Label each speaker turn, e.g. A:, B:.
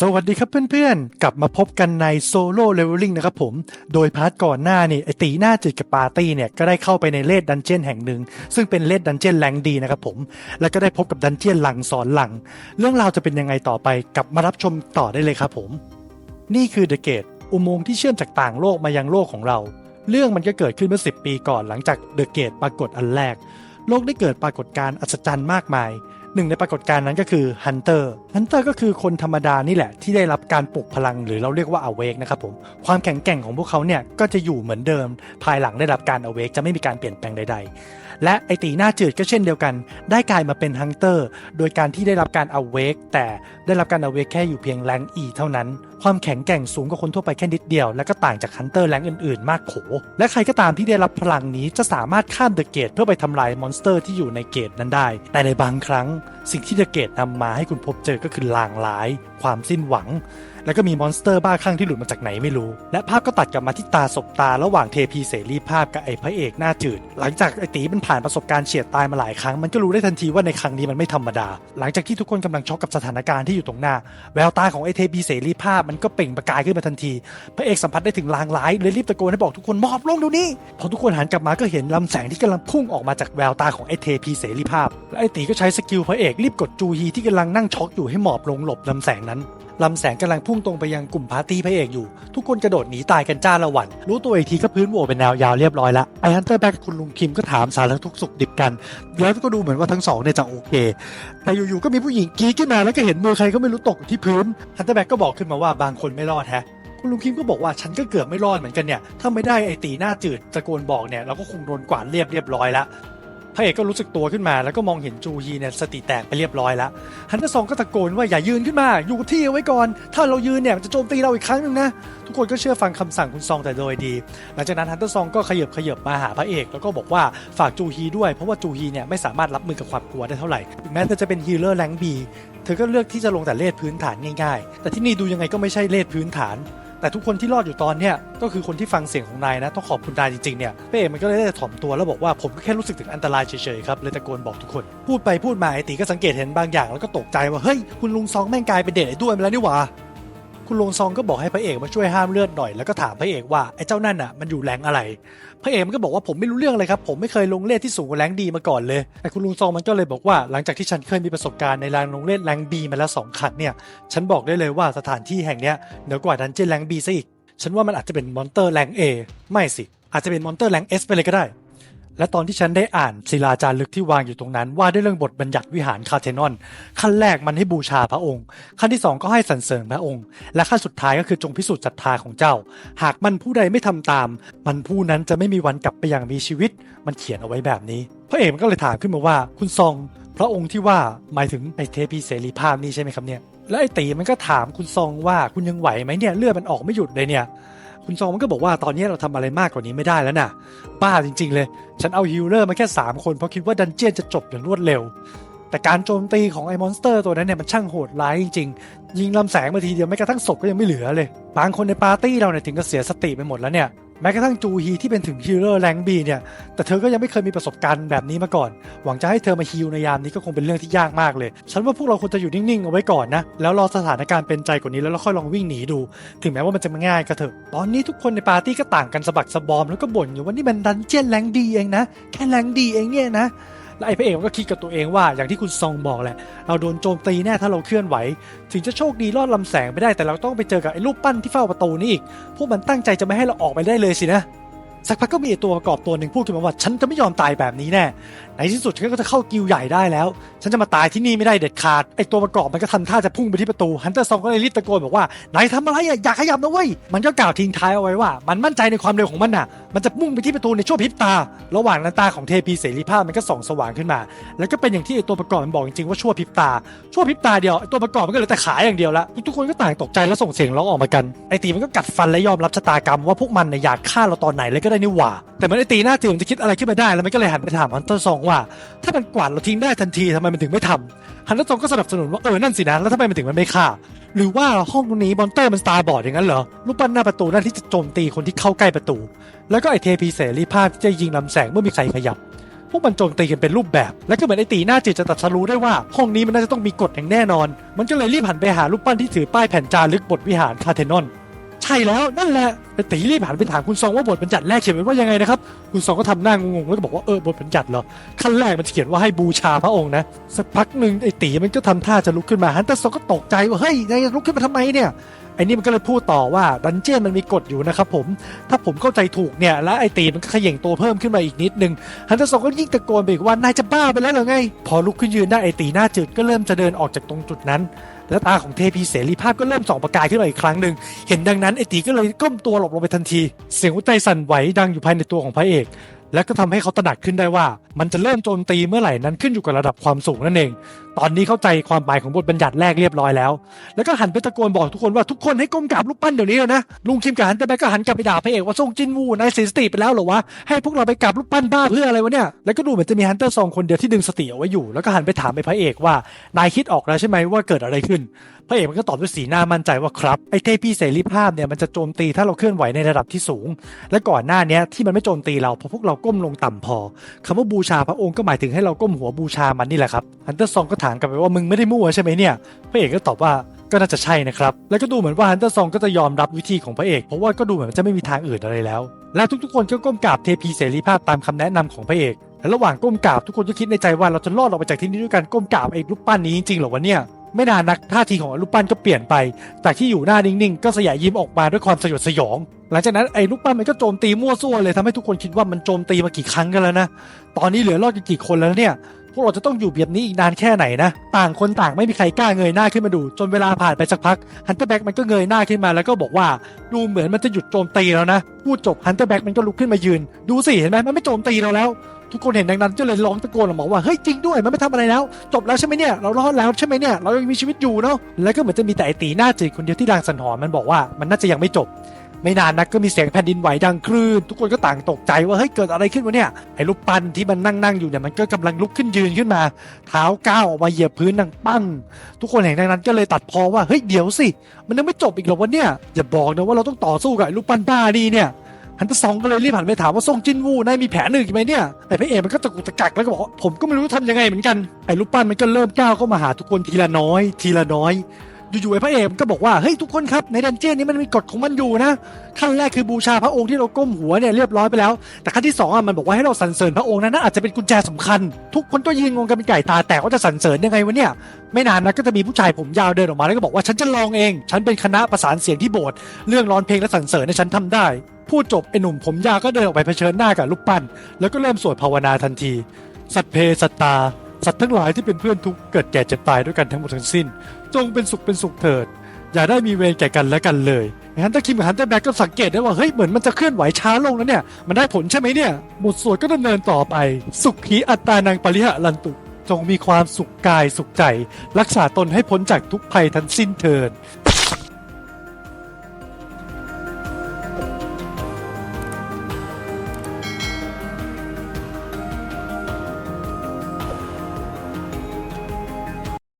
A: สวัสดีครับเพื่อนๆ กลับมาพบกันในโซโล่เลเวลลิ่งนะครับผม โดยพาร์ทก่อนหน้านี่ไอตีหน้าจืดกับปาร์ตี้เนี่ย ก็ได้เข้าไปในเลดดันเจียนแห่งหนึ่ง ซึ่งเป็นเลดดันเจียนแรงดีนะครับผม แล้วก็ได้พบกับดันเจียนหลังสอนหลัง เรื่องราวจะเป็นยังไงต่อไปกลับมารับชมต่อได้เลยครับผม นี่คือเดอะเกตอุโมงค์ที่เชื่อมจากต่างโลกมายังโลกของเรา เรื่องมันก็เกิดขึ้นเมื่อ 10 ปีก่อนหลังจากเดอะเกตปรากฏอันแรก โลกได้เกิดปรากฏการณ์อัศจรรย์มากมาย หนึ่งในปรากฏการณ์นั้นก็คือฮันเตอร์ฮันเตอร์ก็คือคนธรรมดานี่แหละที่ได้รับการปลุกพลังหรือเราเรียกว่าอเวกนะครับผมความแข็งแกร่งของพวกเขาเนี่ยก็จะอยู่เหมือนเดิม ภายหลังได้รับการอเวกจะไม่มีการเปลี่ยนแปลงใด ๆ และไอตีหน้าจืดก็เช่นเดียวกัน ได้กลายมาเป็นฮันเตอร์ โดยการที่ได้รับการอเวกแต่ได้รับการอเวกแค่อยู่เพียงแรงอีเท่านั้น ความแข็งแกร่งสูงกว่าคนทั่วไปแค่นิดเดียว และก็ต่างจากฮันเตอร์แรงอื่นๆ มากโข และใครก็ตามที่ได้รับพลังนี้จะสามารถข้ามเดอะเกตเพื่อไปทำลายมอนสเตอร์ที่อยู่ในเกตนั้นได้ แต่ในบางครั้ง สิ่งที่เดอะเกตนำมาให้คุณพบเจอก็คือลางร้าย ความสิ้นหวัง แล้วก็มีมอนสเตอร์บ้าคลั่งที่หลุดมาจากไหนไม่รู้ และภาพก็ตัดกลับมาที่ตาสบตาระหว่างเทพีเสรีภาพกับไอ้พระเอกหน้าจืด หลังจากไอ้ตีมันผ่านประสบการณ์เฉียดตายมาหลายครั้งมันก็รู้ได้ทันทีว่าในครั้งนี้มันไม่ธรรมดา หลังจากที่ทุกคนกำลังช็อกกับสถานการณ์ที่อยู่ตรงหน้า แววตาของไอ้เทพีเสรีภาพมันก็เปล่งประกายขึ้นมาทันที พระเอกสัมผัสได้ถึงลางร้ายเลยรีบตะโกนให้บอกทุกคนมอบลงเดูนี้พอทุกคนหันกลับมาก็เห็นลำแสงที่กำลังพุ่งออกมาจากแววตาของไอ้เทพีเสรีภาพและไอ้ตีก็ใช้สกิลพระเอกรีบกดจูฮีที่กำลังนั่งช็อกอยู่ให้หมอบลงหลบลำแสงนั้นลำแสงกำลังพุ่งตรงไปยังกลุ่มปาร์ตี้พระเอกอยู่ ทุกคนกระโดดหนีตายกันจ้าละวัน รู้ตัวอีกทีก็พื้นโหวเป็นแนวยาวเรียบร้อยละไอฮันเตอร์แบ็กคุณลุงคิมก็ถามสารทุกสุขดิบกัน แล้วก็ดูเหมือนว่าทั้งสองเนี่ยจะโอเค แต่อยู่ๆก็มีผู้หญิงกรีดขึ้นมาแล้วก็เห็นมือใครก็ไม่รู้ตกอยู่ที่พื้นฮันเตอร์แบ็กก็บอกขึ้นมาว่าบางคนไม่รอดแฮะคุณลุงคิมก็บอกว่าฉันก็เกือบไม่รอดเหมือนกันเนี่ยถ้าไม่ได้ไอตีหน้าจืดตะโกนบอกเนี่ยเราก็คงโดนกวาดเรียบเรียบร้อยแล้ว พระเอกก็รู้สึกตัวขึ้นมา แล้วก็มองเห็นจูฮีเนี่ยสติแตกไปเรียบร้อยแล้วฮันเตอร์ซองก็ตะโกนว่าอย่ายืนขึ้นมา อยู่ที่เอาไว้ก่อน ถ้าเรายืนเนี่ยมันจะโจมตีเราอีกครั้งหนึ่งนะ ทุกคนก็เชื่อฟังคำสั่งคุณซองแต่โดยดี หลังจากนั้นฮันเตอร์ซองก็ขยับขยับมาหาพระเอก แล้วก็บอกว่าฝากจูฮีด้วยเพราะว่าจูฮีเนี่ยไม่สามารถรับมือกับความกลัวได้เท่าไหร่แม้เธอจะเป็นฮีเลอร์แรงบีเธอก็เลือกที่จะลงแต่เลทพื้นฐานง่ายๆ แต่ที่นี่ดูยังไงก็ไม่ใช่เลทพื้นฐาน แต่ทุกคนที่รอดอยู่ตอนเนี้ยก็คือคนที่ฟังเสียงของนายนะต้องขอบคุณนายจริงๆเนี่ยพระเป้มันก็เลยได้แต่ถ่อมตัวแล้วบอกว่าผมก็แค่รู้สึกถึงอันตรายเฉยๆครับเลยตะโกนบอกทุกคน พูดไปพูดมาไอตีก็สังเกตเห็นบางอย่างแล้วก็ตกใจว่าเฮ้ยคุณลุงซองแม่งกลายเป็นเด็กไอ้ด้วยไปแล้วนี่หว่า คุณลงซองก็บอกให้พระเอกมาช่วยห้ามเลือดหน่อยแล้วก็ถามพระเอกว่าไอ้เจ้านั่นน่ะมันอยู่แรงอะไร พระเอกมันก็บอกว่าผมไม่รู้เรื่องเลยครับผมไม่เคยลงเลทที่สูงกว่าแรงดีมาก่อนเลยแต่คุณลุงซองมันก็เลยบอกว่าหลังจากที่ฉันเคยมีประสบการณ์ในแรงลงเลทแรงบีมาแล้วสองครั้งเนี่ยฉันบอกได้เลยว่าสถานที่แห่งเนี้ยเหนือกว่าดันเจี้ยนแรงบีซะอีกฉันว่ามันอาจจะเป็นมอนเตอร์แรง A ไม่สิอาจจะเป็นมอนเตอร์แรง S ไปเลยก็ได้ และตอนที่ฉันได้อ่านศิลาจารึกที่วางอยู่ตรงนั้น ว่าด้วยเรื่องบทบัญญัติวิหารคาเทนอน ขั้นแรกมันให้บูชาพระองค์ ขั้นที่สองก็ให้สรรเสริญพระองค์ และขั้นสุดท้ายก็คือจงพิสูจน์ศรัทธาของเจ้า หากมันผู้ใดไม่ทำตาม มันผู้นั้นจะไม่มีวันกลับไปอย่างมีชีวิต มันเขียนเอาไว้แบบนี้พระเอกก็เลยถามขึ้นมาว่าคุณซองพระองค์ที่ว่าหมายถึงไอเทพีเสรีภาพนี่ใช่ไหมครับเนี่ยแล้วไอตีมันก็ถามคุณซองว่าคุณยังไหวไหมเนี่ยเลือดมันออกไม่หยุดเลยเนี่ย คุณซองมันก็บอกว่าตอนนี้เราทำอะไรมากกว่านี้ไม่ได้แล้วน่ะ บ้าจริง ๆ เลย ฉันเอาฮิลเลอร์มาแค่ 3 คนเพราะคิดว่าดันเจียนจะจบอย่างรวดเร็ว แต่การโจมตีของไอ้มอนสเตอร์ตัวนั้นเนี่ยมันช่างโหดร้ายจริง ๆ ยิงลำแสงมาทีเดียวแม้กระทั่งศพก็ยังไม่เหลือเลย บางคนในปาร์ตี้เราเนี่ยถึงกับเสียสติไปหมดแล้วเนี่ย แม้กระทั่งจูฮีที่เป็นถึงฮิลเลอร์แรงบีเนี่ย แต่เธอก็ยังไม่เคยมีประสบการณ์แบบนี้มาก่อน หวังจะให้เธอมาฮิลในยามนี้ก็คงเป็นเรื่องที่ยากมากเลย ฉันว่าพวกเราควรจะอยู่นิ่งๆเอาไว้ก่อนนะ แล้วรอสถานการณ์เป็นใจกว่านี้แล้วเราค่อยลองวิ่งหนีดู ถึงแม้ว่ามันจะไม่ง่ายก็เถอะ ตอนนี้ทุกคนในปาร์ตี้ก็ต่างกันสะบักสะบอมแล้วก็บ่นอยู่ว่านี่มันดันเจียนแรงดีเองนะ แค่แรงดีเองเนี่ยนะ และไอ้พระเอกก็คิดกับตัวเองว่าอย่างที่คุณซองบอกแหละ เราโดนโจมตีแน่ถ้าเราเคลื่อนไหว ถึงจะโชคดีรอดลำแสงไปได้แต่เราต้องไปเจอกับไอ้รูปปั้นที่เฝ้าประตูนี่อีกพวกมันตั้งใจจะไม่ให้เราออกไปได้เลยสินะ สักพักก็มีตัวประกอบตัวหนึ่งพูดขึ้นมาว่า ฉันจะไม่ยอมตายแบบนี้แน่ในที่สุดฉันก็จะเข้ากิวใหญ่ได้แล้ว ฉันจะมาตายที่นี่ไม่ได้เด็ดขาดไอ้ตัวประกอบมันก็ทำท่าจะพุ่งไปที่ประตูฮันเตอร์ซองก็เลยรีบตะโกนบอกว่านายทำอะไรอะอย่าขยับนะเว้ยมันก็กล่าวทิ้งท้ายเอาไว้ว่า มันมั่นใจในความเร็วของมันน่ะ มันจะมุ่งไปที่ประตูในช่วงพริบตา ระหว่างนั้นตาของเทพีเสรีภาพมันก็ส่องสว่างขึ้นมา แล้วก็เป็นอย่างที่ไอตัวประกอบมันบอกจริงๆว่าชั่วพริบตาชั่วพริบตาเดียวไอตัวประกอบมันก็เหลือแต่ขาอย่างเดียวละทุกคนก็ต่างตกใจแล้วส่งเสียงร้องออกมากันไอตีมันก็กัดฟันและยอมรับชะตากรรมว่าพวกมันเนี่ยอยากฆ่าเราตอนไหนเลยก็ได้นี่หว่า แต่มันไอ้ตีหน้าตื่นจะคิดอะไรขึ้นมาได้ แล้วมันก็เลยหันไปถามฮันเตอร์ซองว่า ถ้ามันกวาดเราทิ้งได้ทันทีทำไมมันถึงไม่ทำฮันเตอร์ซองก็สนับสนุนว่าเออนั่นสินะแล้วทำไมมันถึงมันไม่ฆ่า หรือว่าห้องนี้มอนเตอร์มันสตาร์บอร์ดอย่างนั้นเหรอรูปปั้นหน้าประตูนั่นที่จะโจมตีคนที่เข้าใกล้ประตู แล้วก็ไอเทพีเสรีภาพที่จะยิงลำแสงเมื่อมีใครขยับพวกมันโจมตีกันเป็นรูปแบบ และก็เหมือนไอตีหน้าจิตจะตัดสรู้ได้ว่า ห้องนี้มันน่าจะต้องมีกฎอย่างแน่นอน มันก็เลยรีบหันไปหารูปปั้นที่ถือป้ายแผ่นจารึกบทวิหารคาเทนอน ใช่แล้วนั่นแหละไอตีรีบหันไปถามคุณซองว่าบทบัญญัติแรกเขียนไว้ว่ายังไงนะครับคุณซองก็ทำหน้างงๆแล้วก็บอกว่าเออบทบัญญัติเหรอขั้นแรกมันเขียนว่าให้บูชาพระองค์นะสักพักหนึ่งไอตีมันก็ทำท่าจะลุกขึ้นมาฮันเตอร์ซองก็ตกใจว่าเฮ้ยนายลุกขึ้นมาทำไมเนี่ยไอ้นี่มันก็เลยพูดต่อว่าดันเจี้ยนมันมีกฎอยู่นะครับผม ถ้าผมเข้าใจถูกเนี่ยแล้วไอ้ตีมันก็ขย่งตัวเพิ่มขึ้นมาอีกนิดนึงฮันเตอร์ซองก็ยิ่งตะโกนไปอีกว่านายจะบ้าไปแล้วเหรอไง พอลุกขึ้นยืนได้ไอ้ตีหน้าจืดก็เริ่มจะเดินออกจากตรงจุดนั้น แล้วตาของเทพีเสรีภาพก็เริ่มส่องประกายขึ้นมาอีกครั้งหนึ่งเห็นดังนั้นไอตีก็เลยก้มตัวหลบลงไปทันที เสียงหัวใจสั่นไหวดังอยู่ภายในตัวของพระเอก และก็ทำให้เขาตระหนักขึ้นได้ว่า มันจะเริ่มโจมตีเมื่อไหร่นั้นขึ้นอยู่กับระดับความสูงนั่นเองตอนนี้เข้าใจความหมายของบทบัญญัติแรกเรียบร้อยแล้ว แล้วก็หันไปตะโกนบอกทุกคนว่าทุกคนให้ก้มกราบรูปปั้นเดี๋ยวนี้เลยนะ ลุงคิมกับฮันเตอร์แบ็กก็หันกลับไปด่าพระเอกว่าทรงจินวูนายเสียสติไปแล้วเหรอวะ ให้พวกเราไปกราบรูปปั้นบ้าเพื่ออะไรวะเนี่ย แล้วก็ดูเหมือนจะมีฮันเตอร์ซองคนเดียวที่ดึงสติเอาไว้อยู่ แล้วก็หันไปถามไปพระเอกว่านายคิดออกแล้วใช่ไหมว่าเกิดอะไรขึ้น พระเอกมันก็ตอบด้วยสีหน้ามั่นใจว่าครับ ไอ้เทพีเสรีภาพเนี่ยมันจะโจมตีถ้าเราเคลื่อนไหวในระดับที่สูง และก่อนหน้านี้ที่มันไม่โจมตีเราเพราะพวกเราก้มลงต่ำพอคำว่าบูชาพระองค์ก็หมายถึงให้เราก้มหัวบูชามันนี่แหละครับฮันเตอร์ซองก็ถามกลับไปว่ามึงไม่ได้มั่วใช่ไหมเนี่ยพระเอกก็ตอบว่าก็น่าจะใช่นะครับ แล้วก็ดูเหมือนว่าฮันเตอร์ซองก็จะยอมรับวิธีของพระเอก เพราะว่าก็ดูเหมือนจะไม่มีทางอื่นอะไรแล้ว และทุกๆคนก็ก้มกราบเทพีเสรีภาพตามคำแนะนำของพระเอกและระหว่างก้มกราบทุกคนก็คิดในใจว่าเราจะรอดออกไปจากที่นี่ด้วยการก้มกราบไอ้รูปปั้นนี้จริงๆหรอวะเนี่ยไม่นานนักท่าทีของรูปปั้นก็เปลี่ยนไป จากที่อยู่หน้านิ่งๆ ก็สยายยิ้มออกมาด้วยความสยดสยอง หลังจากนั้นไอ้รูปปั้นมันก็โจมตีมั่วซั่วเลยทำให้ทุกคนคิดว่ามันโจมตีมากี่ครั้งกันแล้วนะ ตอนนี้เหลือรอดกี่คนแล้วเนี่ย พวกเราจะต้องอยู่แบบนี้อีกนานแค่ไหนนะ ต่างคนต่างไม่มีใครกล้าเงยหน้าขึ้นมาดู จนเวลาผ่านไปสักพักฮันเตอร์แบ็กมันก็เงยหน้าขึ้นมาแล้วก็บอกว่าดูเหมือนมันจะหยุดโจมตีแล้วนะ พูดจบฮันเตอร์แบ็กมันก็ลุกขึ้นมายืน ดูสิเห็นไหมมันไม่โจมตีเราแล้ว ทุกคนเห็นดังนั้นก็เลยร้องตะโกนออกมาว่าเฮ้ยจริงด้วยมันไม่ทำอะไรแล้ว จบแล้วใช่ไหมเนี่ยเรารอดแล้วใช่ไหมเนี่ยเรายังมีชีวิตอยู่เนาะแล้วก็เหมือนจะมีแต่ไอตีหน้าจืดคนเดียวที่ดังสันหอนมันบอกว่ามันน่าจะยังไม่จบ ไม่นานนักก็มีเสียงแผ่นดินไหวดังคลื่น ทุกคนก็ต่างตกใจว่าเฮ้ยเกิดอะไรขึ้นวะเนี่ยไอ้รูปปั้นที่มันนั่งนั่งอยู่เนี่ยมันก็กำลังลุกขึ้นยืนขึ้นมา เท้าก้าวออกมาเหยียบพื้นดังปั้ง ทุกคนเห็นดังนั้นก็เลยตัดพอว่าเฮ้ยเดี๋ยวสิ มันยังไม่จบอีกหรอวะเนี่ยอย่าบอกนะว่าเราต้องต่อสู้กับไอ้รูปปั้นบ้านี่เนี่ยฮันเตซองก็เลยรีบหันไปถามว่าทรงจินวูนายมีแผนอื่นอีกไหมเนี่ยแต่พระเอกมันก็ตะกุกตะกักแล้วก็บอกผมก็ไม่รู้ทำยังไงเหมือนกันไอ้รูปปั้นมันก็เริ่มก้าวเข้ามาหาทุกคนทีละน้อย ทีละน้อย อยู่ๆไอ้พระเอกก็บอกว่าเฮ้ยทุกคนครับในดันเจี้ยนนี้มันมีกฎของมันอยู่นะขั้นแรกคือบูชาพระองค์ที่เราก้มหัวเนี่ยเรียบร้อยไปแล้ว แต่ขั้นที่สองอะมันบอกว่าให้เราสรรเสริญพระองค์นั้นอาจจะเป็นกุญแจสำคัญ ทุกคนก็ยืนงงกันเป็นไก่ตาแตกว่าจะสรรเสริญยังไงวะเนี่ยไม่นานนะก็จะมีผู้ชายผมยาวเดินออกมาแล้วก็บอกว่าฉันจะลองเอง ฉันเป็นคณะประสานเสียงที่โบสถ์เรื่องร้องเพลงและสรรเสริญในฉันทำได้พูดจบไอ้หนุ่มผมยาวก็เดินออกไปเผชิญหน้ากับรูปปั้นแล้วก็เริ่มสวดภาวนาทันที สัตเพสัตตา สัตว์ทั้งหลายที่เป็นเพื่อนทุกเกิดแก่เจ็บตายด้วยกันทั้งหมดทั้งสิ้น จงเป็นสุขเป็นสุขเถิด อย่าได้มีเวรแก่กันและกันเลยฮันเตอร์คิมกับฮันเตอร์แบ็กก็สังเกตได้ว่าเฮ้ยเหมือนมันจะเคลื่อนไหวช้าลงแล้วเนี่ย มันได้ผลใช่ไหมเนี่ยบทสวดก็ดำเนินต่อไป สุขีอัตตานังปริหะลันตุจงมีความสุขกายสุขใจ รักษาตนให้พ้นจากทุกภัยทั้งสิ้นเถิด